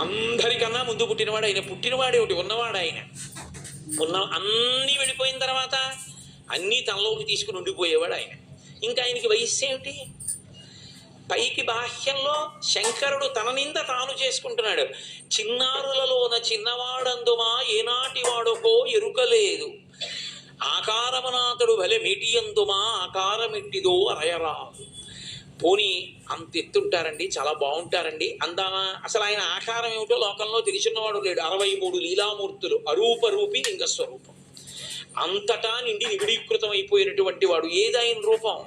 అందరికన్నా ముందు పుట్టినవాడు ఆయన. పుట్టినవాడే ఒకటి ఉన్నవాడు ఆయన. ఉన్న అన్నీ వెళ్ళిపోయిన తర్వాత అన్నీ తనలోకి తీసుకుని ఉండిపోయేవాడు ఆయన. ఇంకా ఆయనకి వయస్సు ఏమిటి? పైకి బాహ్యంలో శంకరుడు తన నింద తాను చేసుకుంటున్నాడు. చిన్నారులలోన చిన్నవాడందుమా ఏనాటి వాడుకో ఎరుకలేదు. ఆకారమనాథుడు భలే మిటియందుమా ఆకారమిట్టిదో అరయరాదు. పోనీ అంత ఎత్తుంటారండి చాలా బాగుంటారండి. అందామా అసలు ఆయన ఆకారం ఏమిటో లోకంలో తెలిసినవాడు లేడు. అరవై మూడు లీలామూర్తులు అరూప రూపి లింగస్వరూపం. అంతటా నిండి నిబిడీకృతం అయిపోయినటువంటి వాడు ఏదైన రూపం?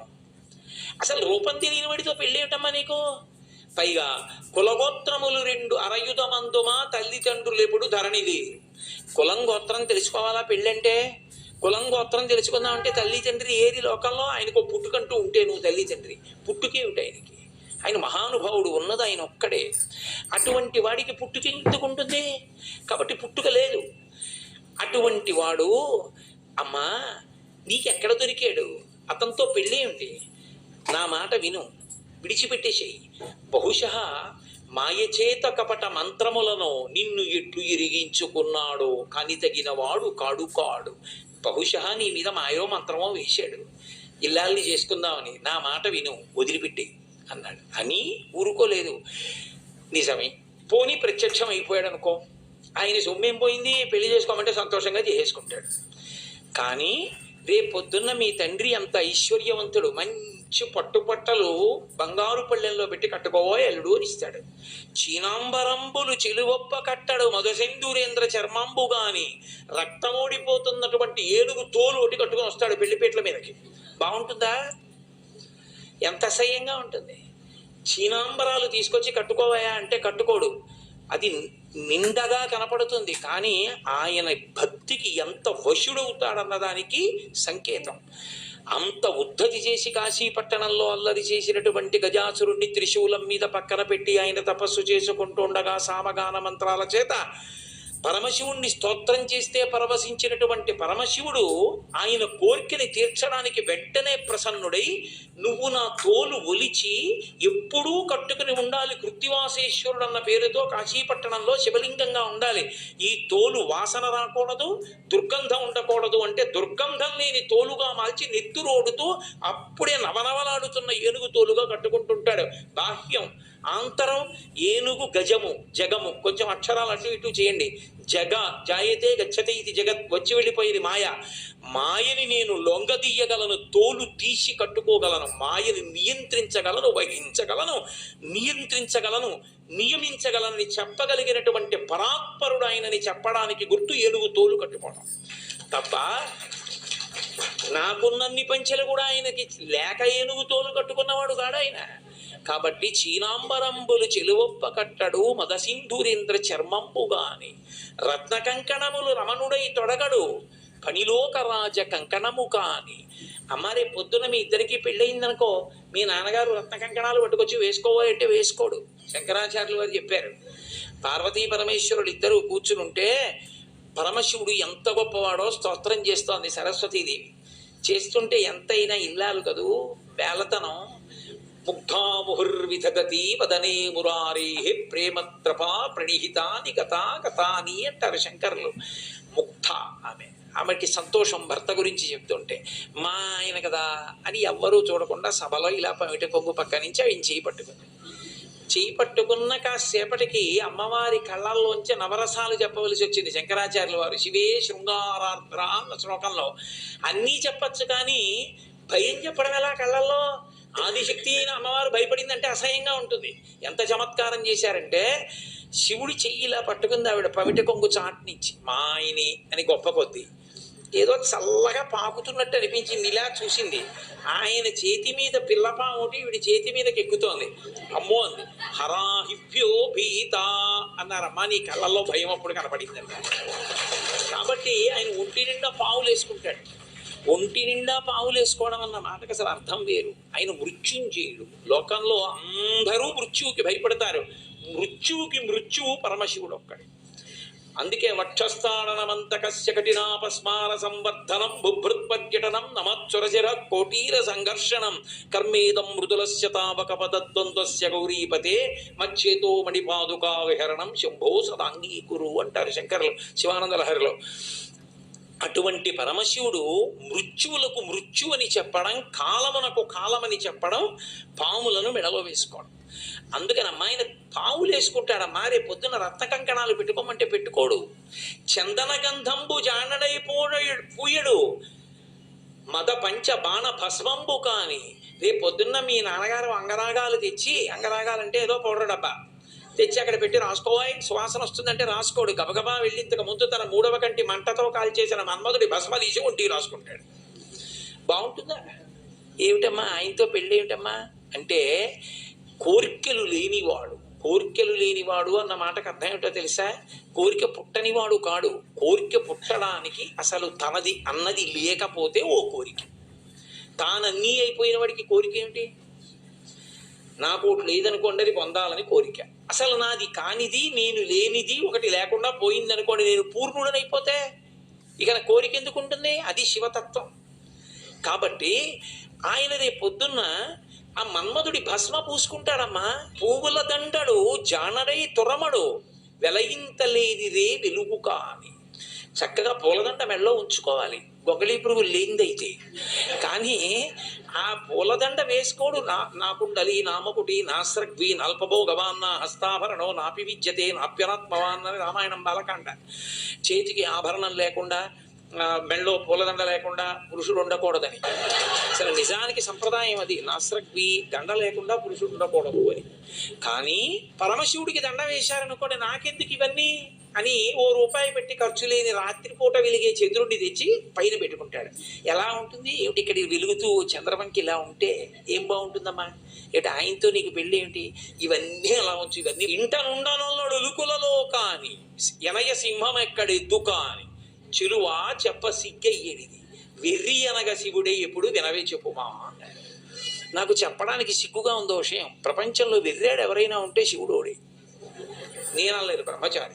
అసలు రూపం తెలియని వాడితో పెళ్ళేటమ్మా నీకు? పైగా కులగోత్రములు రెండు అరయుధమందుమా తల్లిదండ్రులు ఎప్పుడు ధరణిది కులం గోత్రం తెలుసుకోవాలా పెళ్ళంటే? కులం గోత్రం తెలుసుకుందామంటే తల్లి తండ్రి ఏది లోకంలో ఆయనకు పుట్టుకంటూ ఉంటే నువ్వు తల్లి తండ్రి. పుట్టుకేమిటి ఆయనకి. ఆయన మహానుభావుడు ఉన్నది ఆయన ఒక్కడే. అటువంటి వాడికి పుట్టుక ఎందుకు ఉంటుంది? కాబట్టి పుట్టుక లేదు. అటువంటి వాడు అమ్మా నీకెక్కడ దొరికాడు? అతనితో పెళ్ళి ఏమిటి నా మాట విను. విడిచిపెట్టేసేయి. బహుశ మాయచేత కపట మంత్రములను నిన్ను ఎట్లు ఇరిగించుకున్నాడో కాని తగిన వాడు కాడు కాడు. బహుశ నీ మీద మాయో మంత్రమో వేశాడు. ఇల్లాల్ని చేసుకుందామని నా మాట విను వదిలిపెట్టి అన్నాడు. అని ఊరుకోలేదు. నిజమే. పోనీ ప్రత్యక్షం అయిపోయాడు అనుకో ఆయన సొమ్మేం పోయింది? పెళ్ళి చేసుకోమంటే సంతోషంగా చేసేసుకుంటాడు. కానీ రేపొద్దున్న మీ తండ్రి అంత ఐశ్వర్యవంతుడు మంచి పట్టుపట్టలు బంగారు పళ్ళెంలో పెట్టి కట్టుకోవో ఎల్లుడు అని ఇస్తాడు. చీనాంబరంబులు చెలువొప్ప కట్టడు మధుసెందూరేంద్ర చర్మంబు గాని. రక్తమోడిపోతున్నటువంటి ఏనుగు తోలు ఒకటి కట్టుకొని వస్తాడు పెళ్ళిపేట్ల మీదకి. బాగుంటుందా? ఎంత అసహ్యంగా ఉంటుంది. చీనాంబరాలు తీసుకొచ్చి కట్టుకోవాయా అంటే కట్టుకోడు. అది నిండగా కనపడుతుంది. కానీ ఆయన భక్తికి ఎంత వశుడవుతాడన్న దానికి సంకేతం. అంత ఉద్ధతి చేసి కాశీ పట్టణంలో అల్లరి చేసినటువంటి గజాసురుణ్ణి త్రిశూలం మీద పక్కన పెట్టి ఆయన తపస్సు చేసుకుంటుండగా సామగాన మంత్రాల చేత పరమశివుణ్ణి స్తోత్రం చేస్తే పరవశించినటువంటి పరమశివుడు ఆయన కోరికని తీర్చడానికి వెంటనే ప్రసన్నుడై నువ్వు నా తోలు ఒలిచి ఎప్పుడూ కట్టుకుని ఉండాలి కృత్తివాసేశ్వరుడు అన్న పేరుతో కాశీపట్టణంలో శివలింగంగా ఉండాలి. ఈ తోలు వాసన రాకూడదు దుర్గంధం ఉండకూడదు అంటే దుర్గంధం లేని తోలుగా మార్చి నెత్తురోడుతూ అప్పుడే నవనవలాడుతున్న ఏనుగు తోలుగా కట్టుకుంటుంటాడు. బాహ్యం ఆంతరం ఏనుగు గజము జగము కొంచెం అక్షరాలు అటు ఇటు చేయండి. జగ జాయతే గచ్చతే ఇది జగత్ వచ్చి వెళ్ళిపోయేది మాయ. మాయని నేను లొంగదీయగలను తోలు తీసి కట్టుకోగలను మాయని నియంత్రించగలను వహించగలను నియంత్రించగలను నియమించగలనని చెప్పగలిగినటువంటి పరాత్పరుడు ఆయనని చెప్పడానికి గుర్తు ఏనుగు తోలు కట్టుకోవడం తప్ప నాకున్నన్ని పంచెలు కూడా ఆయనకి లేక ఏనుగు తోలు కట్టుకున్నవాడు కాడు ఆయన. కాబట్టి చీనాంబరంబులు చెలువొప్ప కట్టడు మదసింధురేంద్ర చర్మంబుగాని రత్న కంకణములు రమణుడై తొడగడు పనిలోక రాజ కంకణము కాని. అమ్మారే పొద్దున మీ ఇద్దరికి పెళ్ళయిందనుకో మీ నాన్నగారు రత్న కంకణాలు పట్టుకొచ్చి వేసుకోవాలంటే వేసుకోడు. శంకరాచార్యులు వారు చెప్పారు. పార్వతీ పరమేశ్వరుడు ఇద్దరు కూర్చునుంటే పరమశివుడు ఎంత గొప్పవాడో స్తోత్రం చేస్తోంది సరస్వతీదేవి. చేస్తుంటే ఎంతైనా ఇల్లాలు కదూ? వేలతనం ముగ్ధాముహుర్విధగతి వదనే మురారే ప్రేమత్రపా ప్రణిహితాని కథా కథాని అంటారు శంకర్లు. ముగ్ధ ఆమె. ఆమెకి సంతోషం భర్త గురించి చెప్తుంటే మా ఆయన కదా అని ఎవ్వరూ చూడకుండా సభలో ఇలా పమిట కొంగు పక్క నుంచి ఆయన చేయి పట్టుకుంది. చేయి పట్టుకున్న కాసేపటికి అమ్మవారి కళ్ళల్లోంచి నవరసాలు చెప్పవలసి వచ్చింది శంకరాచార్యుల వారు. శివే శృంగారార్ద్ర అన్న శ్లోకంలో అన్నీ చెప్పచ్చు కానీ భయం చెప్పడం ఎలా కళ్ళల్లో? ఆదిశక్తి అయిన అమ్మవారు భయపడిందంటే అసహ్యంగా ఉంటుంది. ఎంత చమత్కారం చేశారంటే శివుడి చెయ్యి ఇలా పట్టుకుంది ఆవిడ పవిట కొంగు చాట్నిచ్చి మా ఆయని అని గొప్ప కొద్ది. ఏదో చల్లగా పాకుతున్నట్టు అనిపించింది ఇలా చూసింది. ఆయన చేతి మీద పిల్లపాము ఒకటి వీడి చేతి మీదకి ఎక్కుతోంది. అమ్మో అంది హరాహిభ్యో భీత అన్నారమ్మా నీ కళ్ళల్లో భయం అప్పుడు కనపడిందంట. కాబట్టి ఆయన ఒంటి నిండా పావులు వేసుకుంటాడు ఒంటి నిండా పావులు వేసుకోవడం అన్న మాటకు అసలు అర్థం వేరు. ఆయన మృత్యుంజయుడు. లోకంలో అందరూ మృత్యువుకి భయపడతారు. మృత్యువుకి మృత్యువు పరమశివుడు ఒక్కడే. అందుకే వక్షస్థాడనమంతకస్య కఠినాపస్మార సంవర్ధనం బుభృత్పర్యటనం నమచ్చురచిర కోటీర సంఘర్షణం. కర్మేదం మృదులస్య తావక పదద్వంద్వస్య గౌరీపతే మచ్చేతో మణిపాదుకా విహరణం శంభో సదాంగీకురు అంటారు శంకరులు శివానంద లహరిలో అటువంటి పరమశివుడు మృత్యువులకు మృత్యు అని చెప్పడం కాలమునకు కాలమని చెప్పడం పాములను మెడలో వేసుకోవడం. అందుకని అమ్మాయిన పావులు వేసుకుంటాడమ్మా రేపు పొద్దున రత్న కంకణాలు పెట్టుకోమంటే పెట్టుకోడు. చందన గంధంబు జానడైపోయడు పూయడు. మద పంచ బాణ భస్మంబు కాని రేపు పొద్దున్న మీ నాన్నగారు అంగరాగాలు తెచ్చి అంగరాగాలంటే ఏదో పౌడర్ డబ్బా. తెచ్చి అక్కడ పెట్టి రాసుకోవాయి సువాసన వస్తుందంటే రాసుకోడు. గబగబా వెళ్ళి ఇంతకు ముందు తన మూడవ కంటి మంటతో కాల్చేసిన మన్మధుడి భస్మ తీసి ఒంటికి రాసుకుంటాడు. బాగుంటుందా? ఏమిటమ్మా? ఆయనతో పెళ్ళి ఏమిటమ్మా? అంటే కోరికలు లేనివాడు. కోరికలు లేనివాడు అన్న మాటకు అర్థం ఏమిటో తెలుసా? కోరిక పుట్టనివాడు కాడు. కోరిక పుట్టడానికి అసలు తనది అన్నది లేకపోతే ఓ కోరిక. తానన్నీ అయిపోయిన వాడికి కోరిక ఏమిటి? నాకు ఒకటి లేదనుకోండి అది పొందాలని కోరిక. అసలు నాది కానిది నేను లేనిది ఒకటి లేకుండా పోయిందనుకోండి నేను పూర్ణుడనైపోతే ఇక నా కోరిక ఎందుకు ఉంటుంది అది శివతత్వం. కాబట్టి ఆయన రేపు పొద్దున్న ఆ మన్మధుడి భస్మ పూసుకుంటాడమ్మా. పువ్వుల దండడు జానడై తురమడు వెలయింతలేనిదే వెలుగు కాని. చక్కగా పూలదండ మెడలో ఉంచుకోవాలి. బొగలి పురుగు లేనిదైతే. కానీ ఆ పూలదండ వేసుకోడు నా నాకుండలి నామకుటి నాస్రగ్వి నల్పభోగవాన్న హస్తాభరణో నాపి విద్యతే నాప్యనాత్మవాన్ అని రామాయణం బాలకాండ. చేతికి ఆభరణం లేకుండా మెళ్ళో పూలదండ లేకుండా పురుషుడు ఉండకూడదని. అసలు నిజానికి సంప్రదాయం అది. నాస్రగ్వి దండ లేకుండా పురుషుడు ఉండకూడదు అని. కానీ పరమశివుడికి దండ వేశారనుకోండి నాకెందుకు ఇవన్నీ? అని ఓ రూపాయి పెట్టి ఖర్చు లేని రాత్రిపూట వెలిగే చంద్రుడిని తెచ్చి పైన పెట్టుకుంటాడు. ఎలా ఉంటుంది? ఏమిటి ఇక్కడ వెలుగుతూ చంద్రమంకి ఇలా ఉంటే ఏం బాగుంటుందమ్మా? ఏమిటి ఆయనతో నీకు పెళ్ళి ఏమిటి? ఇవన్నీ అలా ఉంచు ఇవన్నీ ఇంటనుండనున్నాడు ఉలుకులలో కాని ఎనయ సింహం ఎక్కడెద్దు కాని చిరువా చెప్ప సిగ్గయ్యేది వెర్రి అనగా శివుడే ఎప్పుడు వినవే చెప్పుమా అన్నాడు నాకు చెప్పడానికి సిగ్గుగా ఉందో విషయం ప్రపంచంలో వెర్రాడు ఎవరైనా ఉంటే శివుడోడే. నేనలేదు బ్రహ్మచారి.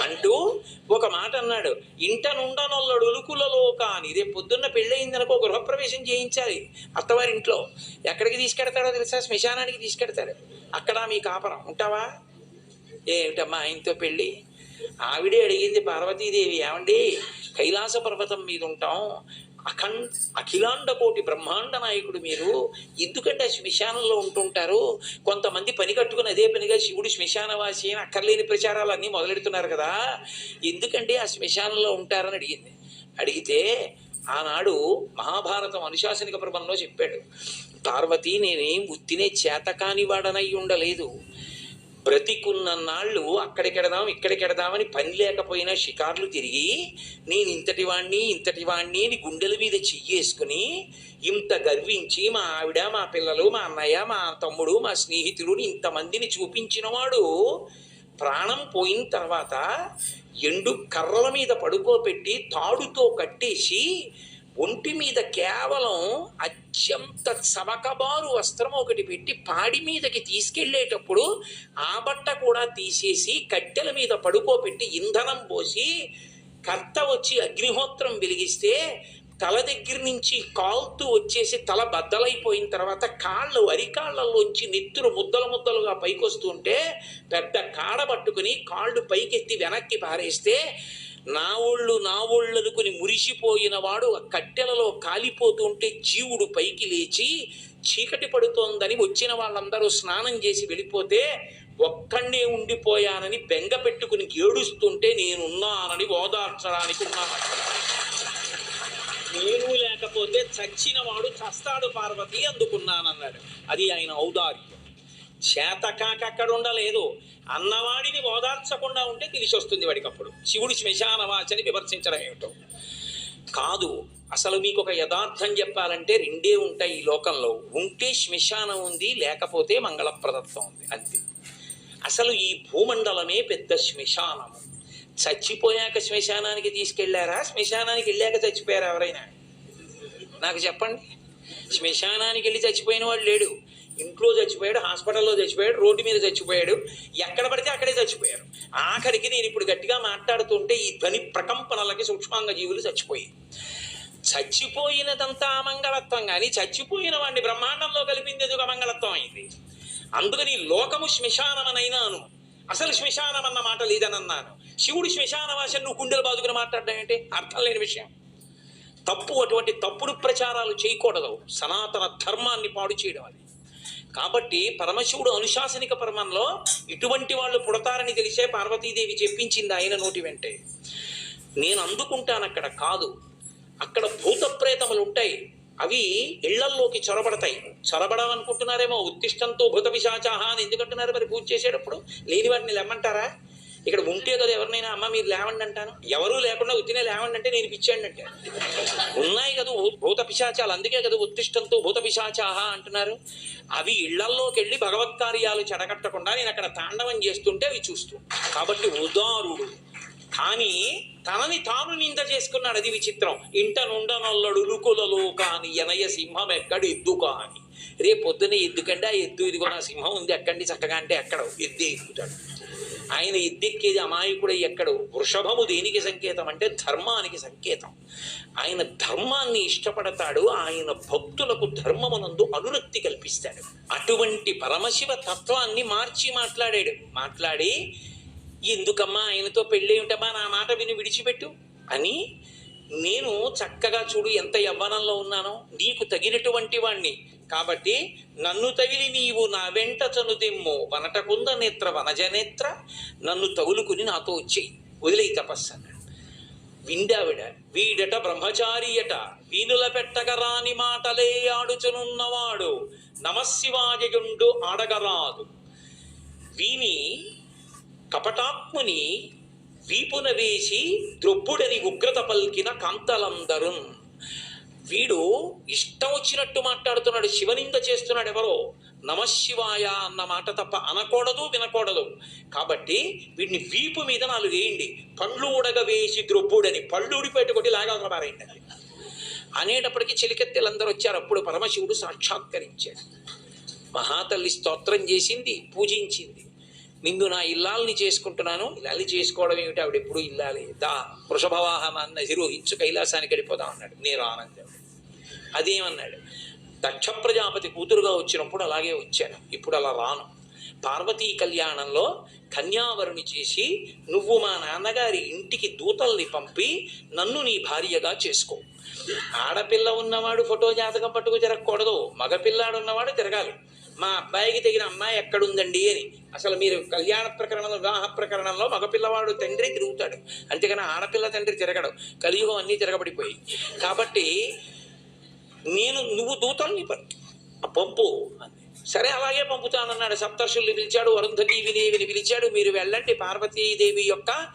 అంటూ ఒక మాట అన్నాడు. ఇంట నుండనొల్లడు ఉలుకులలో కాని రేపు పొద్దున్న పెళ్ళయిందనుకో గృహప్రవేశం చేయించాలి. అత్తవారింట్లో ఎక్కడికి తీసుకెడతాడో తెలుసా? శ్మశానానికి తీసుకెడతాడు. అక్కడ మీ కాపరం. ఉంటావా? ఏమిటమ్మా ఆయనతో పెళ్ళి? ఆవిడే అడిగింది పార్వతీదేవి ఏమండి? కైలాస పర్వతం మీద ఉంటాం అఖండ అఖిలాండ కోటి బ్రహ్మాండ నాయకుడు మీరు. ఎందుకంటే ఆ శ్మశానంలో ఉంటుంటారు. కొంతమంది పని కట్టుకుని అదే పనిగా శివుడు శ్మశానవాసి అని అక్కర్లేని ప్రచారాలు అన్నీ మొదలెడుతున్నారు కదా. ఎందుకంటే ఆ శ్మశానంలో ఉంటారని అడిగింది. అడిగితే ఆనాడు మహాభారతం అనుశాసనిక పర్వంలో చెప్పాడు. పార్వతి నేనేం ఉత్తినే చేతకాని వాడనై ఉండలేదు. బ్రతికున్న నాళ్ళు అక్కడికెడదాం ఇక్కడికెడదామని పని లేకపోయినా షికార్లు తిరిగి నేను ఇంతటి వాణ్ణి ఇంతటి వాణ్ణి అని గుండెల మీద చెయ్యేసుకుని ఇంత గర్వించి మా ఆవిడ మా పిల్లలు మా అన్నయ్య మా తమ్ముడు మా స్నేహితులు ఇంతమందిని చూపించినవాడు ప్రాణం పోయిన తర్వాత ఎండు కర్రల మీద పడుకోబెట్టి తాడుతో కట్టేసి ఒంటి మీద కేవలం అత్యంత చవకబారు వస్త్రం ఒకటి పెట్టి పాడి మీదకి తీసుకెళ్ళేటప్పుడు ఆ బట్ట కూడా తీసేసి కట్టెల మీద పడుకోబెట్టి ఇంధనం పోసి కర్త వచ్చి అగ్నిహోత్రం వెలిగిస్తే తల దగ్గర నుంచి కాలుతూ వచ్చేసి తల బద్దలైపోయిన తర్వాత కాళ్ళు అరికాళ్ళలోంచి నెత్తురు ముద్దలు ముద్దలుగా పైకొస్తుంటే పెద్ద కాడ పట్టుకుని కాళ్ళు పైకెత్తి వెనక్కి పారేస్తే నా ఒళ్ళు నా ఒళ్ళు అనుకుని మురిసిపోయిన వాడు ఆ కట్టెలలో కాలిపోతుంటే జీవుడు పైకి లేచి చీకటి పడుతోందని వచ్చిన వాళ్ళందరూ స్నానం చేసి వెళ్ళిపోతే ఒక్కడే ఉండిపోయానని బెంగ పెట్టుకుని ఏడుస్తుంటే నేనున్నానని ఓదార్చడానికి ఉన్నాను. నేను లేకపోతే చచ్చిన వాడు చస్తాడు పార్వతి అందుకున్నానన్నాడు. అది ఆయన ఔదార్యం. చేతకాక అక్కడ ఉండలేదు అన్నవాడిని ఓదార్చకుండా ఉంటే తెలిసి వస్తుంది వాడికి అప్పుడు శివుడు శ్మశానవాచని విమర్శించడం ఏమిటో. కాదు అసలు మీకు ఒక యథార్థం చెప్పాలంటే రెండే ఉంటాయి ఈ లోకంలో. ఉంటే శ్మశానం ఉంది లేకపోతే మంగళప్రదత్వం ఉంది. అంతే. అసలు ఈ భూమండలమే పెద్ద శ్మశానము చచ్చిపోయాక శ్మశానానికి తీసుకెళ్ళారా? శ్మశానానికి వెళ్ళాక చచ్చిపోయారా ఎవరైనా? నాకు చెప్పండి. శ్మశానానికి వెళ్ళి చచ్చిపోయిన వాడు లేడు. ఇంట్లో చచ్చిపోయాడు హాస్పిటల్లో చచ్చిపోయాడు రోడ్డు మీద చచ్చిపోయాడు. ఎక్కడ పడితే అక్కడే చచ్చిపోయారు. ఆఖరికి నేను ఇప్పుడు గట్టిగా మాట్లాడుతుంటే ఈ ధ్వని ప్రకంపనలకి సూక్ష్మాంగ జీవులు చచ్చిపోయి చచ్చిపోయినదంతా అమంగళత్వం కానీ చచ్చిపోయిన వాడిని బ్రహ్మాండంలో కలిపింది ఎదుగు అమంగళత్వం అయింది అందుకని లోకము శ్మశానమనైనాను. అసలు శ్మశానం అన్న మాట లేదని అన్నాను శివుడు శ్మశానవాసం నువ్వు కుండెలు బాదుకుని మాట్లాడడం ఏంటి? అర్థం లేని విషయం. తప్పు అటువంటి తప్పుడు ప్రచారాలు చేయకూడదు. సనాతన ధర్మాన్ని పాడు చేయడం అది. కాబట్టి పరమశివుడు అనుశాసనిక పరమంలో ఇటువంటి వాళ్ళు పుడతారని తెలిసే పార్వతీదేవి చెప్పించింది ఆయన నోటి వెంటే. నేను అందుకుంటాను అక్కడ కాదు. అక్కడ భూత ప్రేతములు ఉంటాయి. అవి ఇళ్ళల్లోకి చొరబడతాయి. చొరబడమనుకుంటున్నారేమో ఉత్తిష్టంతో భూత పిశాచాహ అని ఎందుకంటున్నారు మరి పూజ చేసేటప్పుడు? లేని వాటిని లెమ్మంటారా? ఇక్కడ ఉంటే కదా ఎవరినైనా అమ్మ మీరు లేవండి అంటాను. ఎవరూ లేకుండా ఉత్తినే లేవండి అంటే నేను పిచ్చాండి అంటే. ఉన్నాయి కదా భూత పిశాచాలు అందుకే కదా ఉత్తిష్టంతో భూత పిశాచాహ అంటున్నారు. అవి ఇళ్ళల్లోకి వెళ్ళి భగవత్ కార్యాలు చెడగట్టకుండా నేను అక్కడ తాండవం చేస్తుంటే అవి చూస్తూ. కాబట్టి ఉదారుడు. కానీ తనని తాను నింద చేసుకున్నాడు. అది విచిత్రం. ఇంట నుండనొల్లడులుకులలో కాని ఎనయ సింహం ఎక్కడ ఎద్దు కాని. రేపు పొద్దున ఎద్దుకంటే ఆ ఎద్దు ఇదిగో నా సింహం ఉంది. ఎక్కండి చక్కగా అంటే ఎక్కడ ఎద్దే ఎక్కుతాడు ఆయన ఎద్దెక్కేది అమాయకుడై ఎక్కడు? వృషభము దేనికి సంకేతం అంటే ధర్మానికి సంకేతం. ఆయన ధర్మాన్ని ఇష్టపడతాడు ఆయన భక్తులకు ధర్మమునందు అనురక్తి కల్పిస్తాడు. అటువంటి పరమశివ తత్వాన్ని మార్చి మాట్లాడాడు. మాట్లాడి ఎందుకమ్మా ఆయనతో పెళ్ళేమిటమ్మా నా మాట విని విడిచిపెట్టు అని నేను చక్కగా చూడు ఎంత యవ్వనంలో ఉన్నానో నీకు తగినటువంటి వాణ్ణి. కాబట్టి నన్ను తగిలి నీవు నా వెంట చనుదెమ్ము. వనటకుంద నేత్ర వనజనేత్ర నన్ను తగులుకుని నాతో వచ్చేయి వదిలే తపస్సు అన్నాడు. విందావిడ వీడట బ్రహ్మచారియట వీనుల పెట్టగరాని మాటలే ఆడుచునున్నవాడు. నమశివాజయుండు ఆడగరాదు. వీని కపటాత్ముని వీపున వేసి ద్రొబ్బుడని ఉగ్రత పల్కిన కాంతలందరు. వీడు ఇష్టం వచ్చినట్టు మాట్లాడుతున్నాడు శివనింద చేస్తున్నాడు ఎవరో. నమశివాయ అన్న మాట తప్ప అనకూడదు వినకూడదు. కాబట్టి వీడిని వీపు మీద నాలుగు వేయండి. పండ్లు ఉడగ వేసి ద్రొబ్బుడని పళ్ళు ఊడిపోయేట కొట్టి లాగా పారేయండి అనేటప్పటికీ చెలికెత్తెలందరూ వచ్చారు. అప్పుడు పరమశివుడు సాక్షాత్కరించాడు. మహాతల్లి స్తోత్రం చేసింది పూజించింది. నిన్ను నా ఇల్లాలని చేసుకుంటున్నాను. ఇల్లాలి చేసుకోవడం ఏమిటి? ఆవిడ ఎప్పుడు ఇల్లాలి. దా వృషభవాహనాన్ని అధిరోహించు కైలాసానికి వెళ్ళిపోదాం అన్నాడు. నేను ఆనందం అదేమన్నాడు? దక్ష ప్రజాపతి కూతురుగా వచ్చినప్పుడు అలాగే వచ్చాను. ఇప్పుడు అలా రాను. పార్వతీ కళ్యాణంలో కన్యావరుని చేసి నువ్వు మా నాన్నగారి ఇంటికి దూతల్ని పంపి నన్ను నీ భార్యగా చేసుకో. ఆడపిల్ల ఉన్నవాడు ఫోటో జాతకం పట్టుకు తిరగకూడదు మగపిల్లాడు ఉన్నవాడు తిరగాలి. మా అబ్బాయికి తగిన అమ్మాయి ఎక్కడుందండి అని. అసలు మీరు కళ్యాణ ప్రకరణంలో వివాహ ప్రకరణంలో మగపిల్లవాడు తండ్రి తిరుగుతాడు. అంతేగాని ఆడపిల్ల తండ్రి తిరగడు. కలియుగం అన్నీ తిరగబడిపోయి కాబట్టి నేను నువ్వు దూతల్ని ప- పంపు. సరే అలాగే పంపుతానన్నాడు. సప్తర్షుల్ని పిలిచాడు అరుంధతీవిదేవిని పిలిచాడు. మీరు వెళ్ళండి పార్వతీదేవి యొక్క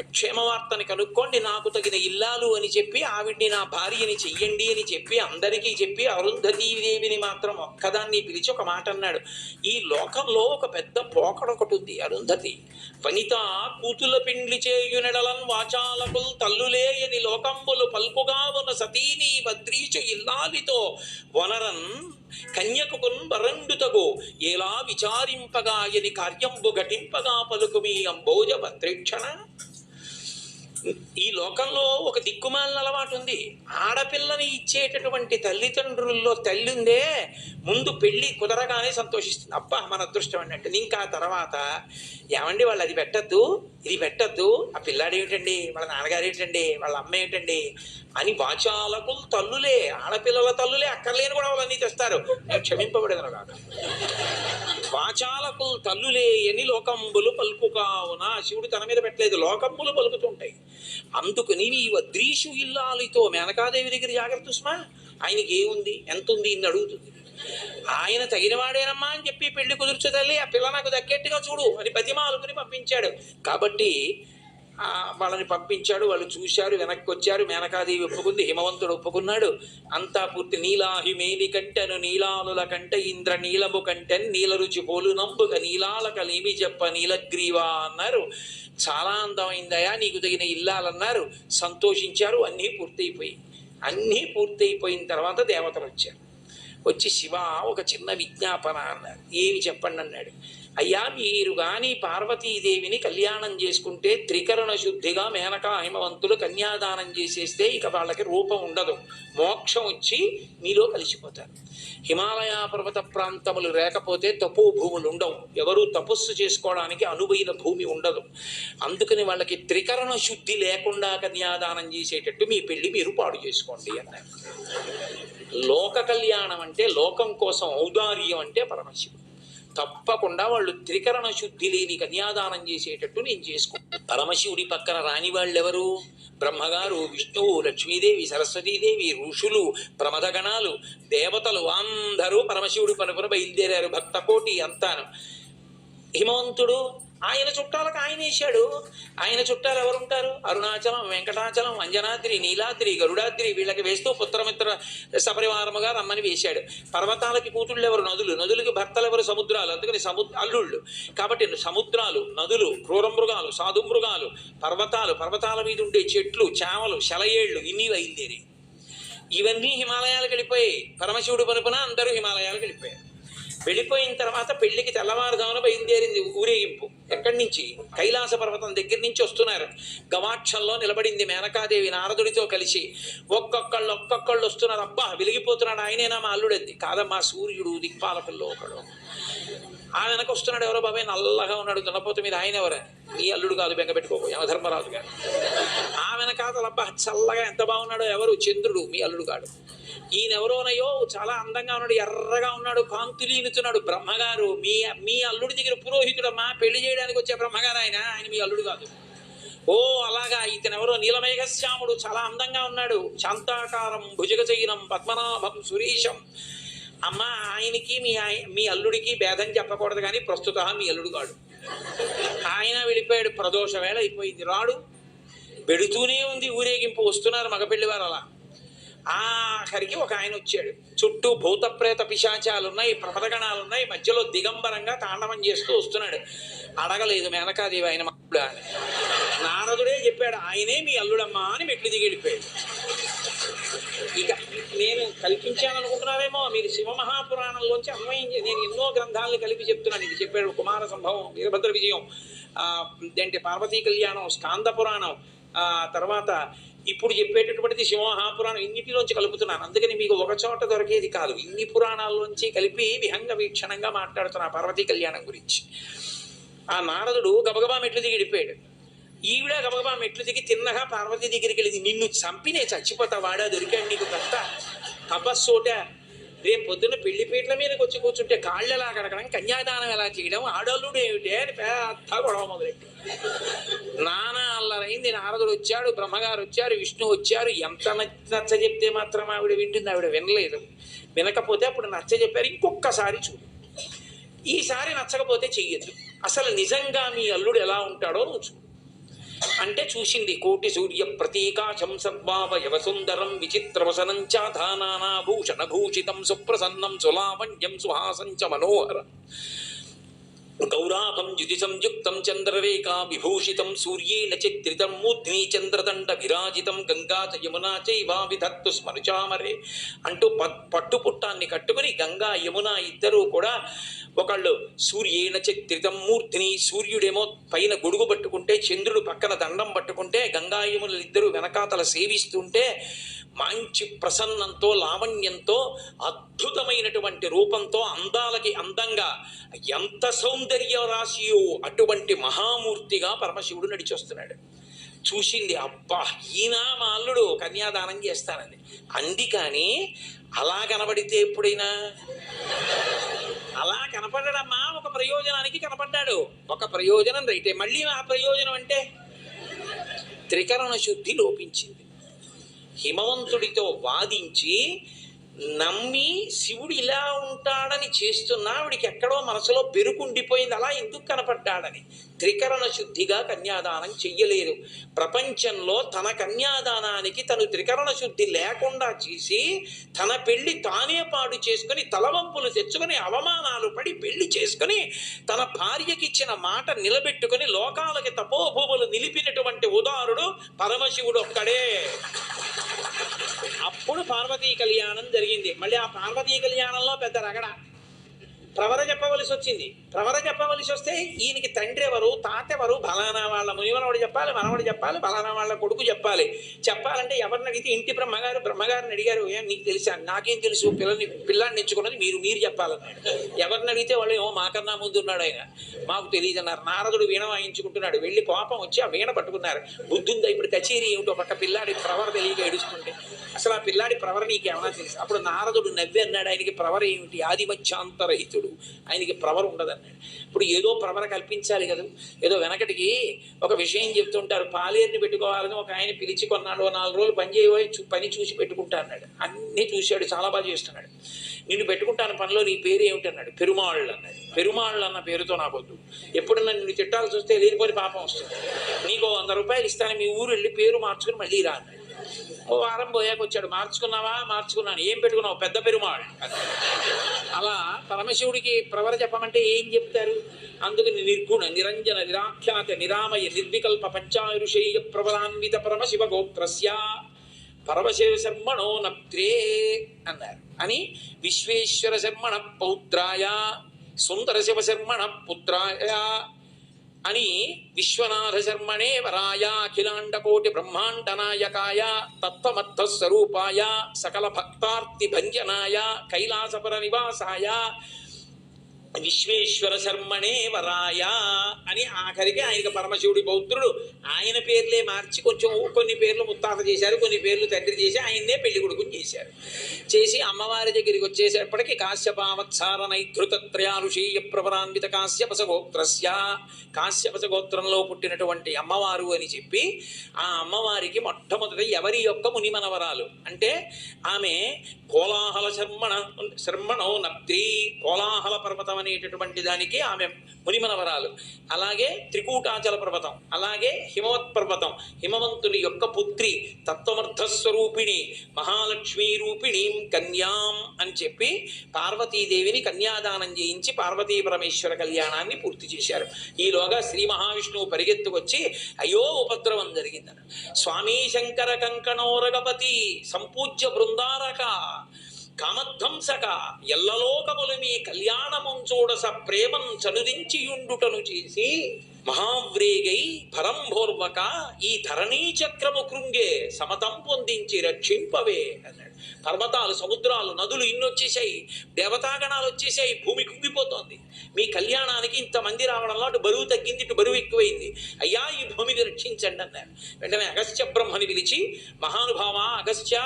క్షేమవార్తని కనుక్కోండి నాకు తగిన ఇల్లాలు అని చెప్పి ఆవిడ్ని నా భార్యని చెయ్యండి అని చెప్పి అందరికీ చెప్పి అరుంధతీదేవిని మాత్రం ఒక్కదాన్ని పిలిచి ఒక మాట అన్నాడు. ఈ లోకంలో ఒక పెద్ద పోకడొకటి ఉంది అరుంధతి. వనిత కూతుల పిండ్లి చేయునెడలన్ వాచాలకుల్ తల్లులేయని లోకంబులు పల్పుగా ఉన్న సతీని భద్రీచు ఇల్లాలితో వనరన్ కన్యకుకున్ వరండుతగు ఎలా విచారింపగా ఎని కార్యంబు ఘటింపగా పలుకు మీ అంబోజ భద్రీక్షణ. ఈ లోకంలో ఒక దిక్కుమాలిన అలవాటు ఉంది. ఆడపిల్లని ఇచ్చేటటువంటి తల్లిదండ్రుల్లో తల్లి ఉందే ముందు పెళ్ళి కుదరగానే సంతోషిస్తుంది. అబ్బా మన అదృష్టం అన్నట్టు. ఇంకా తర్వాత ఏమండి వాళ్ళు అది పెట్టద్దు ఇది పెట్టద్దు ఆ పిల్లాడు ఏమిటండి వాళ్ళ నాన్నగారు ఏమిటండి వాళ్ళ అమ్మ ఏమిటండి అని వాచాలకు తల్లులే ఆడపిల్లల తల్లులే అక్కర్లేని కూడా వాళ్ళన్నీ తెస్తారు. క్షమింపబడేదను కాక వాచాలకు తల్లులే ఎన్ని లోకంబులు పలుకు కావున శివుడు తన మీద పెట్టలేదు. లోకంబులు పలుకుతుంటాయి. అందుకని నీ వద్రీషు ఇల్లాలితో మేనకాదేవి దగ్గర జాగ్రత్త సుమా. ఆయనకి ఏముంది? ఎంత ఉంది ఇన్ని అడుగుతుంది ఆయన తగినవాడేనమ్మా అని చెప్పి పెళ్ళి కుదుర్చు తల్లి ఆ పిల్ల నాకు దక్కేట్టుగా చూడు అని బతిమాలుకుని పంపించాడు. కాబట్టి వాళ్ళని పంపించాడు వాళ్ళు చూశారు వెనక్కి వచ్చారు మేనకాదేవి ఒప్పుకుంది హిమవంతుడు ఒప్పుకున్నాడు. అంతా పూర్తి నీలాహి మేలి కంటెను నీలాలుల కంట ఇంద్ర నీలము కంటెన్ నీల రుచి పోలు నంబుగ నీలాల చెప్ప నీలగ్రీవా అన్నారు. చాలా అందమైందయా నీకు తగిన ఇల్లాలన్నారు. సంతోషించారు అన్నీ పూర్తయిపోయి. అన్నీ పూర్తయిపోయిన తర్వాత దేవతలు వచ్చారు. వచ్చి శివ ఒక చిన్న విజ్ఞాపన అన్నారు. ఏమి చెప్పండి అన్నాడు అయ్యా మీరు గాని పార్వతీదేవిని కళ్యాణం చేసుకుంటే త్రికరణ శుద్ధిగా మేనకా హిమవంతులు కన్యాదానం చేసేస్తే ఇక వాళ్ళకి రూపం ఉండదు. మోక్షం వచ్చి మీలో కలిసిపోతారు. హిమాలయ పర్వత ప్రాంతములు లేకపోతే తపో భూములు ఉండవు. ఎవరు తపస్సు చేసుకోవడానికి అనువైన భూమి ఉండదు. అందుకని వాళ్ళకి త్రికరణ శుద్ధి లేకుండా కన్యాదానం చేసేటట్టు మీ పెళ్ళి మీరు పాడు చేసుకోండి అన్నారు. లోక కళ్యాణం అంటే లోకం కోసం ఔదార్యం అంటే పరమశివుడు. తప్పకుండా వాళ్ళు త్రికరణ శుద్ధి లేని కన్యాదానం చేసేటట్టు నేను చేసుకుంటాను పరమశివుడి పక్కన రాని వాళ్ళెవరు? బ్రహ్మగారు విష్ణువు లక్ష్మీదేవి సరస్వతీదేవి ఋషులు ప్రమదగణాలు దేవతలు అందరూ పరమశివుడి పనుకున బయలుదేరారు. భక్తకోటి అంతాను. హిమవంతుడు ఆయన చుట్టాలకు ఆయన వేశాడు. ఆయన చుట్టాలు ఎవరుంటారు? అరుణాచలం వెంకటాచలం అంజనాద్రి నీలాద్రి గరుడాద్రి వీళ్ళకి వేస్తూ పుత్రమిత్ర సపరివారముగా రమ్మని వేశాడు. పర్వతాలకి కూతుళ్ళు ఎవరు? నదులు. నదులకి భర్తలు ఎవరు? సముద్రాలు. అందుకని సముద్ర అల్లుళ్ళు. కాబట్టి సముద్రాలు నదులు క్రూర మృగాలు సాధు మృగాలు పర్వతాలు పర్వతాల మీద ఉండే చెట్లు చామలు శలయేళ్ళు ఇన్ని బయలుదేరి ఇవన్నీ హిమాలయాలకు వెళ్ళిపోయాయి. పరమశివుడు పనుపున అందరూ హిమాలయాలకు వెళ్ళిపోయారు. వెళ్ళిపోయిన తర్వాత పెళ్ళికి తెల్లవారుజామున బయలుదేరింది ఊరేగింపు. ఎక్కడి నుంచి? కైలాస పర్వతం దగ్గర నుంచి వస్తున్నారు. గవాక్షంలో నిలబడింది మేనకాదేవి నారదుడితో కలిసి. ఒక్కొక్కళ్ళు ఒక్కొక్కళ్ళు వస్తున్నారు. అబ్బా వెలిగిపోతున్నాడు ఆయనేనా మా అల్లుడంది? కాదమ్మా సూర్యుడు దిక్పాలకుల్లో ఒకడు. ఆ వెనక వస్తున్నాడు ఎవరో బాబాయ్ నల్లగా ఉన్నాడు దున్నపోత మీద ఆయన ఎవరే? నీ అల్లుడు కాదు బెంగపెట్టుకోకు యమధర్మరాజు గారు ఆ వెనకాతల అబ్బా చల్లగా ఎంత బాగున్నాడో ఎవరు? చంద్రుడు మీ అల్లుడు కాడు. ఈయన ఎవరోనయో చాలా అందంగా ఉన్నాడు ఎర్రగా ఉన్నాడు కాంతులీనుతున్నాడు. బ్రహ్మగారు మీ మీ అల్లుడి దగ్గర పురోహితుడమ్మా పెళ్ళి చేయడానికి వచ్చే బ్రహ్మగారు ఆయన. ఆయన మీ అల్లుడు కాదు. ఓ అలాగా ఇతను ఎవరో నీలమేఘశ్యాముడు చాలా అందంగా ఉన్నాడు. శాంతాకారం భుజగచైనం పద్మనాభం సురీషం అమ్మ ఆయనకి మీ మీ అల్లుడికి భేదం చెప్పకూడదు కానీ ప్రస్తుత మీ అల్లుడు కాడు. ఆయన వెళ్ళిపోయాడు ప్రదోష వేళ అయిపోయింది. రాడు. పెడుతూనే ఉంది ఊరేగింపు. వస్తున్నారు మగపెళ్ళి వారు అలా. ఆఖరికి ఒక ఆయన వచ్చాడు. చుట్టూ భూతప్రేత పిశాచాలు ఉన్నాయి ప్రపదగణాలు ఉన్నాయి మధ్యలో దిగంబరంగా తాండవం చేస్తూ వస్తున్నాడు. అడగలేదు మేనకాదేవి ఆయన అల్లుడా అని నారదుడే చెప్పాడు ఆయనే మీ అల్లుడమ్మా అని మెట్లు దిగి వెళ్ళిపోయాడు. ఇక నేను కల్పించాలనుకుంటున్నారేమో మీరు శివ మహాపురాణంలోంచి అన్వయం నేను ఎన్నో గ్రంథాలను కలిపి చెప్తున్నాను. ఇది చెప్పాడు కుమార సంభవం వీరభద్ర విజయం అంటే పార్వతీ కళ్యాణం స్కాంద పురాణం ఆ తర్వాత ఇప్పుడు చెప్పేటటువంటిది శివ ఇన్నిటిలోంచి కలుపుతున్నాను. అందుకని మీకు ఒక చోట దొరికేది కాదు. ఇన్ని పురాణాల్లోంచి కలిపి విహంగ వీక్షణంగా మాట్లాడుతున్నా పార్వతీ కళ్యాణం గురించి. ఆ నారదుడు గబగబా మెట్లు దిగి వెళ్ళిపోయాడు ఈవిడ గబగబా మెట్లు దిగి తిన్నగా పార్వతి దగ్గరికి వెళ్ళింది. నిన్ను చంపినే చచ్చిపోతా వాడా దొరికాడు నీకు కష్ట తపస్సోట రేపు పొద్దున్న పెళ్ళి పీటల మీదకి వచ్చి కూర్చుంటే కాళ్ళు ఎలా కడగడం కన్యాదానం ఎలా చేయడం ఆడోళ్ళుడు ఏమిటి అని పెద్ద గొడవ మొదలెట్టి నానా అల్లరైంది నారదుడు వచ్చాడు బ్రహ్మగారు వచ్చారు విష్ణు వచ్చారు ఎంత నచ్చ చెప్తే మాత్రం ఆవిడ వింటుంది ఆవిడ వినలేదు. వినకపోతే అప్పుడు నచ్చ చెప్పారు ఇంకొకసారి చూడు. ఈసారి నచ్చకపోతే చెయ్యొద్దు. అసలు నిజంగా మీ అల్లుడు ఎలా ఉంటాడో నువ్వు చూడు. అంటే చూసింది కోటి సూర్య ప్రతీకాశం సద్భావయవ సుందరం విచిత్రవసనం చాధానాభూషణ భూషితం సుప్రసన్నం సులావణ్యం సుహాసం చ మనోహరం. గౌరాభం యుతి సంయుక్తం చంద్రరేఖా విభూషితం సూర్యేణ చిత్రితం మూర్ధ్ని చంద్రదండ విరాజితం గంగా చ యమునా చైవా విధత్తు స్మరుచామరే అంటూ పట్టు పుట్టాన్ని కట్టుకుని గంగా యమున ఇద్దరూ కూడా ఒకళ్ళు సూర్యేణ చిత్రితం మూర్ధిని సూర్యుడేమో పైన గొడుగు పట్టుకుంటే చంద్రుడు పక్కన దండం పట్టుకుంటే గంగా యమునులు ఇద్దరు వెనకాతల సేవిస్తుంటే మంచి ప్రసన్నంతో లావణ్యంతో అద్భుతమైనటువంటి రూపంతో అందాలకి అందంగా ఎంత సౌందర్య రాశియో అటువంటి మహామూర్తిగా పరమశివుడు నడిచొస్తున్నాడు. చూసింది అబ్బా ఈయన మా అల్లుడు కన్యాదానం చేస్తానని అంది కానీ అలా కనబడితే ఎప్పుడైనా? అలా కనపడ్డాడమ్మా ఒక ప్రయోజనానికి కనపడ్డాడు. ఒక ప్రయోజనం రైతే మళ్ళీ ఆ ప్రయోజనం అంటే? త్రికరణ శుద్ధి లోపించింది. హిమవంతుడితో వాదించి నమ్మి శివుడు ఇలా ఉంటాడని చేస్తున్నా ఆవిడికి ఎక్కడో మనసులో పెరుకుండిపోయింది అలా ఎందుకు కనపడ్డాడని? త్రికరణ శుద్ధిగా కన్యాదానం చెయ్యలేదు. ప్రపంచంలో తన కన్యాదానానికి తను త్రికరణ శుద్ధి లేకుండా చేసి తన పెళ్ళి తానే పాడు చేసుకుని తలవంపులు తెచ్చుకొని అవమానాలు పడి పెళ్ళి చేసుకుని తన భార్యకిచ్చిన మాట నిలబెట్టుకుని లోకాలకి తపోభూములు నిలిపినటువంటి ఉదారుడు పరమశివుడు ఒక్కడే. అప్పుడు పార్వతీ కళ్యాణం జరిగింది. మళ్ళీ ఆ పార్వతీ కళ్యాణంలో పెద్ద రగడ. ప్రవర చెప్పవలసి వచ్చింది. ప్రవర చెప్పవలసి వస్తే ఈయనకి తండ్రి ఎవరు తాత ఎవరు? బలానా వాళ్ళ మునివనవాడు చెప్పాలి మనవాడు చెప్పాలి బలానా వాళ్ళ కొడుకు చెప్పాలి. చెప్పాలంటే ఎవరిని అడిగితే ఇంటి బ్రహ్మగారు బ్రహ్మగారిని అడిగారు. ఏం నీకు తెలుసా? నాకేం తెలుసు? పిల్లని పిల్లాన్ని ఎంచుకున్నది మీరు మీరు చెప్పాలన్నాడు. ఎవరిని అడిగితే వాళ్ళు ఏమో మాకన్నా ముందు ఉన్నాడు ఆయన. మాకు తెలియదు అన్నారు. నారదుడు వీణ వాయించుకుంటున్నాడు. వెళ్ళి కోపం వచ్చి ఆ వీణ పట్టుకున్నారు. బుద్ధుందా ఇప్పుడు కచేరీ ఏమిటో? పక్క పిల్లాడి ప్రవర తెలియక ఏడుస్తుంటే. అసలు ఆ పిల్లాడి ప్రవర ఏమైనా తెలుసు? అప్పుడు నారదుడు నవ్వి అన్నాడు ఆయనకి ప్రవర ఏమిటి? ఆదిమత్యాంతరహితుడు ఆయనకి ప్రవర ఉండదన్నాడు ఇప్పుడు ఏదో ప్రవర కల్పించాలి కదా. ఏదో వెనకటికి ఒక విషయం చెప్తుంటారు పాలేరుని పెట్టుకోవాలని ఒక ఆయన పిలిచి కొన్నాడు ఓ నాలుగు రోజులు పని చేయబోయి చూ- పని చూసి పెట్టుకుంటా అన్నాడు. అన్నీ చూశాడు చాలా బాగా చేస్తున్నాడు. నిన్ను పెట్టుకుంటాను పనిలో నీ పేరు ఏమిటి? అన్నాడు. పెరుమాళ్ళు అన్నాడు. పెరుమాళ్ళు అన్న పేరుతో నాకొద్దు ఎప్పుడన్నా నిన్ను తిట్టాల్సి వస్తే లేనిపోయిన పాపం వస్తుంది. నీకు వంద రూపాయలు ఇస్తాను మీ ఊరు వెళ్ళి పేరు మార్చుకుని మళ్ళీ రా అన్నాడు. ఓ వారం పోయాక వచ్చాడు. మార్చుకున్నావా? మార్చుకున్నాను. ఏం పెట్టుకున్నావు? పెద్ద పెరుమాళ్ అలా పరమశివుడికి ప్రవర చెప్పమంటే ఏం చెప్తారు? అందుకని నిర్గుణ నిరంజన నిరాఖ్యాత నిరామయ నిర్వికల్ప పంచాయుషేయ ప్రబలాన్విత పరమశివ గోత్రస్య. పరమశివ శర్మణో నప్త్రే అన్నారు. అని విశ్వేశ్వర శర్మణ పౌత్రాయ సుందర శివ శర్మణ పుత్రాయ అని విశ్వనాథ శర్మణే వరాయ అఖిలాండకోటి బ్రహ్మాండ నాయకాయ తత్వమర్థ స్వరూపాయ సకల భక్తార్తి భంజనాయ కైలాసపుర నివాసాయ విశ్వేశ్వర శర్మణే వరాయ అని ఆఖరికి ఆయనకి పరమశివుడి పౌత్రుడు. ఆయన పేర్లే మార్చి కొంచెం కొన్ని పేర్లు ముత్తాత చేశారు కొన్ని పేర్లు తండ్రి చేసి ఆయన్నే పెళ్ళి కొడుకుని చేశారు. చేసి అమ్మవారి దగ్గరికి వచ్చేసేపటికి కాశ్యపావత్సార నైధృతత్రయాలుషీయ ప్రవరాన్విత కాశ్యపస గోత్రస్య కాశ్యపస గోత్రంలో పుట్టినటువంటి అమ్మవారు అని చెప్పి ఆ అమ్మవారికి మొట్టమొదట ఎవరి యొక్క మునిమనవరాలు అంటే ఆమె కోలాహల శర్మణ శర్మణో నత్రి కోలాహల పర్వతం అనేటటువంటి దానికి ఆమె మునిమనవరాలు. అలాగే త్రికూటాచల పర్వతం అలాగే హిమవత్ పర్వతం హిమవంతుని యొక్క పుత్రి తత్వమర్థస్వరూపిణి మహాలక్ష్మీ రూపిణీం కన్యాం అని చెప్పి పార్వతీదేవిని కన్యాదానం చేయించి పార్వతీ పరమేశ్వర కళ్యాణాన్ని పూర్తి చేశారు. ఈలోగా శ్రీ మహావిష్ణువు పరిగెత్తుకొచ్చి అయ్యో ఉపద్రవం జరిగిందన స్వామీ శంకర కంకణోరగపతి సంపూజ్య బృందారక కామధ్వంసక ఎల్లలోకములు మీ కళ్యాణము చూడస ప్రేమం చనుదించియుండుటను చేసి మహావ్రేగై పరంభోర్వక ఈ ధరణీ చక్రము కృంగే సమతం పొందించి రక్షింపవే అన్నాడు. పర్వతాలు సముద్రాలు నదులు ఇన్ని వచ్చేసాయి దేవతాగణాలు వచ్చేసాయి భూమి కుంగిపోతోంది. మీ కళ్యాణానికి ఇంతమంది రావడంలో అటు బరువు తగ్గింది ఇటు బరువు ఎక్కువైంది. అయ్యా ఈ భూమిని రక్షించండి అన్నారు. వెంటనే అగస్త్య బ్రహ్మని పిలిచి మహానుభావ అగస్త్య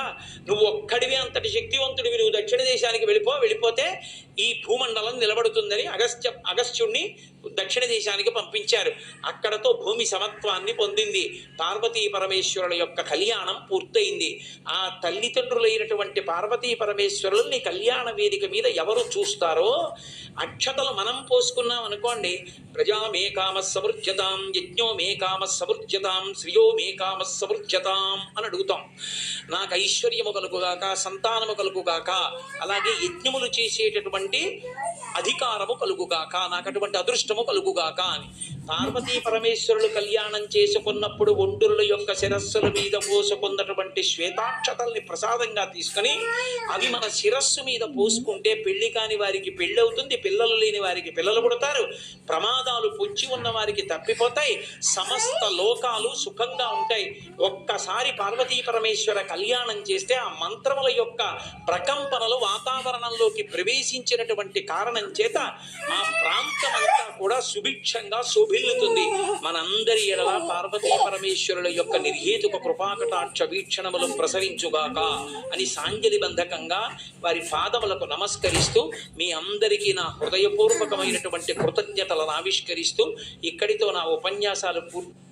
నువ్వు ఒక్కడివి అంతటి శక్తివంతుడివి. నువ్వు దక్షిణ దేశానికి వెళ్ళిపో వెళ్ళిపోతే ఈ భూమండలం నిలబడుతుందని అగస్త్య అగస్త్యుణ్ణి దక్షిణ దేశానికి పంపించారు. అక్కడతో భూమి సమత్వాన్ని పొందింది. పార్వతీ పరమేశ్వరుల యొక్క కళ్యాణం పూర్తయింది. ఆ తల్లిదండ్రులైనటువంటి పార్వతీ పరమేశ్వరుల్ని కళ్యాణ వేదిక మీద ఎవరు చూస్తారో అక్షతలు మనం పోసుకున్నాం అనుకోండి. ప్రజా మే కామ సమృజ్యతాం యజ్ఞో మే కామ సమృజ్యతాం శ్రియో మే కామ సమృజ్యతాం అని అడుగుతాం. నాకు ఐశ్వర్యము కలుగుగాక సంతానము కలుగుగాక అలాగే యజ్ఞములు చేసేటటువంటి అధికారము కలుగుగాక నాకు అటువంటి అదృష్టం అదృష్టము కలుగుగాక అని. పార్వతీ పరమేశ్వరులు కళ్యాణం చేసుకున్నప్పుడు ఒండురుల యొక్క శిరస్సుల మీద పోసుకున్నటువంటి శ్వేతాక్షతల్ని ప్రసాదంగా తీసుకొని అవి మన శిరస్సు మీద పోసుకుంటే పెళ్ళి కాని వారికి పెళ్ళి అవుతుంది పిల్లలు లేని వారికి పిల్లలు పుడతారు ప్రమాదాలు పొచ్చి ఉన్న వారికి తప్పిపోతాయి సమస్త లోకాలు సుఖంగా ఉంటాయి. ఒక్కసారి పార్వతీ పరమేశ్వర కళ్యాణం చేస్తే ఆ మంత్రముల యొక్క ప్రకంపనలు వాతావరణంలోకి ప్రవేశించినటువంటి కారణం చేత ఆ ప్రాంతం అంతా కూడా సుభిక్షంగా శోభిల్లుతుంది. మనందరి ఎడల పార్వతీ పరమేశ్వరుల యొక్క నిర్హేతుక కృపాకటాక్ష వీక్షణములు ప్రసరించుగాక అని సాంజలి బంధకంగా వారి పాదములకు నమస్కరిస్తూ మీ అందరికీ నా హృదయపూర్వకమైనటువంటి కృతజ్ఞతలను ఆవిష్కరిస్తూ ఇక్కడితో నా ఉపన్యాసాలు పూర్తి